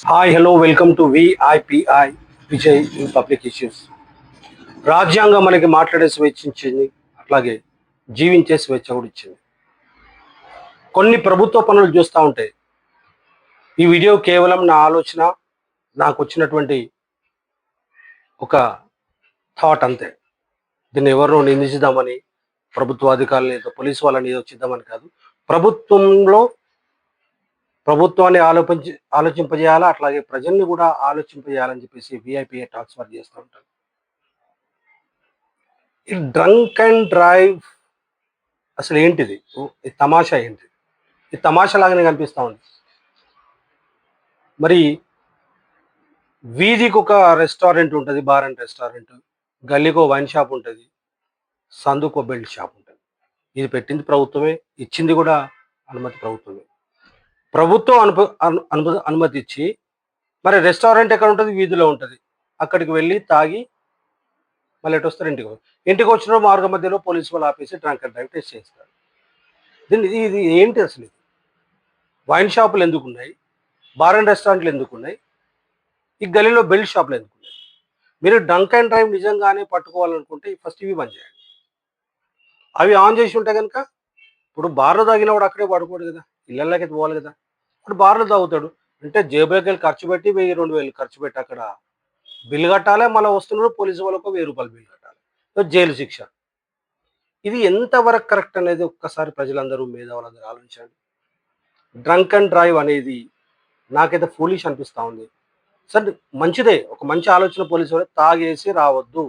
Hi hello welcome to విఐపిఐ Vijay in public issues రాజ్యాంగం మనకి మాట్లాడే స్వేచ్ఛ ఇచ్చింది అట్లాగే జీవించే స్వేచ్ఛ కూడా ఇచ్చింది. కొన్ని ప్రభుత్వ పనులు చూస్తూ ఉంటే ఈ వీడియో కేవలం నా ఆలోచన నాకు వచ్చినటువంటి ఒక థాట్ అంతే. దీన్ని ఎవరినో నిందించుదామని ప్రభుత్వ అధికారులు ఏదో పోలీసు వాళ్ళని ఏదో చేద్దామని కాదు ప్రభుత్వంలో ప్రభుత్వాన్ని ఆలోచించి ఆలోచింపజేయాలా? అట్లాగే ప్రజల్ని కూడా ఆలోచింపజేయాలని చెప్పేసి విఐపి ట్రాన్స్ఫర్ చేస్తూ ఉంటారు. ఈ డ్రంక్ అండ్ డ్రైవ్ అసలు ఏంటిది? ఈ తమాషా ఏంటి? ఈ తమాషా లాగానే కనిపిస్తూ ఉంది. మరి వీధికి ఒక రెస్టారెంట్ ఉంటుంది బార్ అండ్ రెస్టారెంట్ గల్లీకో వైన్ షాప్ ఉంటుంది సందుకో బెల్ట్ షాప్ ఉంటుంది. ఇది పెట్టింది ప్రభుత్వమే ఇచ్చింది కూడా అనుమతి ప్రభుత్వమే. ప్రభుత్వం అనుప అను- అనుమతిచ్చి అనుమతి మరి రెస్టారెంట్ ఎక్కడ ఉంటుంది? వీధిలో ఉంటుంది. అక్కడికి వెళ్ళి తాగి మళ్ళీ ఎటు వస్తారు? ఇంటికి ఇంటికి వచ్చిన మార్గ మధ్యలో పోలీసు వాళ్ళు ఆపేసి ట్రంక్ అండ్ డ్రైవ్ టెస్ట్ చేస్తారు. దీన్ని ఇది ఇది ఏంటి అసలు ఇది? వైన్ షాపులు ఎందుకు ఉన్నాయి? బార్ అండ్ రెస్టారెంట్లు ఎందుకు ఉన్నాయి? ఈ గలీలో బెల్ట్ షాపులు ఎందుకు ఉన్నాయి? మీరు డంక్ అండ్ డ్రైవ్ నిజంగానే పట్టుకోవాలనుకుంటే ఫస్ట్ ఇవి బంద్ చేయండి అవి ఆన్ చేసి ఉంటే కనుక ఇప్పుడు బార్లో తాగిన వాడు అక్కడే పడుకోడు కదా. ఇళ్ళకి పోవాలి కదా. ఇప్పుడు బార్లో తాగుతాడు. అంటే జేబులోకి వెళ్ళి ఖర్చు పెట్టి వెయ్యి రెండు వేలు ఖర్చు పెట్టి అక్కడ బిల్లు కట్టాలి మళ్ళీ వస్తున్నాడు పోలీసు వాళ్ళకు వెయ్యి రూపాయలు బిల్లు కట్టాలి. జైలు శిక్ష. ఇది ఎంతవరకు కరెక్ట్ అనేది ఒక్కసారి ప్రజలందరూ మేధావులందరూ ఆలోచించండి. డ్రంక్ అండ్ డ్రైవ్ అనేది నాకైతే ఫూలిష్ అనిపిస్తూ ఉంది. సరే మంచిదే. ఒక మంచి ఆలోచన పోలీసు వాళ్ళు తాగేసి రావద్దు.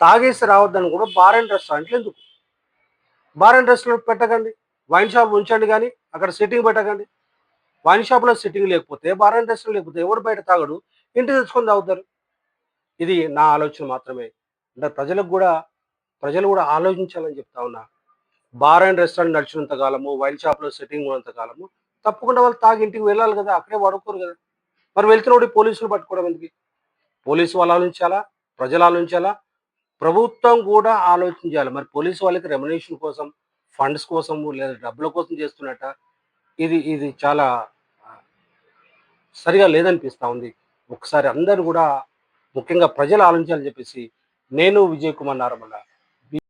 తాగేసి రావద్దని కూడా బార్ అండ్ రెస్టారెంట్లు ఎందుకు? బార్ అండ్ రెస్టారెంట్ పెట్టకండి. వైన్ షాప్ ఉంచండి కానీ అక్కడ సిట్టింగ్ పెట్టకండి. వైన్ షాప్లో సిట్టింగ్ లేకపోతే బార్ అండ్ రెస్టారెంట్ లేకపోతే ఎవరు బయట తాగడు ఇంటి తెచ్చుకొని తాగుతారు. ఇది నా ఆలోచన మాత్రమే. అంటే ప్రజలకు కూడా ప్రజలు కూడా ఆలోచించాలని చెప్తా ఉన్నా. బార్ అండ్ రెస్టారెంట్ నడిచినంత కాలము వైన్ షాప్లో సిట్టింగ్ ఉన్నంత కాలము తప్పకుండా వాళ్ళు తాగి ఇంటికి వెళ్ళాలి కదా అక్కడే వాడుకోరు కదా. మరి వెళ్తున్నప్పుడు పోలీసులు పట్టుకోవడం ఎందుకు? పోలీసు వాళ్ళు ఆలోచించాలా? ప్రజలు ఆలోచించాలా? ప్రభుత్వం కూడా ఆలోచించాలి. మరి పోలీసు వాళ్ళకి రెమ్యునేషన్ కోసం ఫండ్స్ కోసము లేదా డబ్బుల కోసం చేస్తున్నట్ట ఇది ఇది చాలా సరిగా లేదనిపిస్తా ఉంది. ఒకసారి అందరూ కూడా ముఖ్యంగా ప్రజలు ఆలోచించాలని చెప్పేసి నేను విజయ్ కుమార్ నారమల్ల.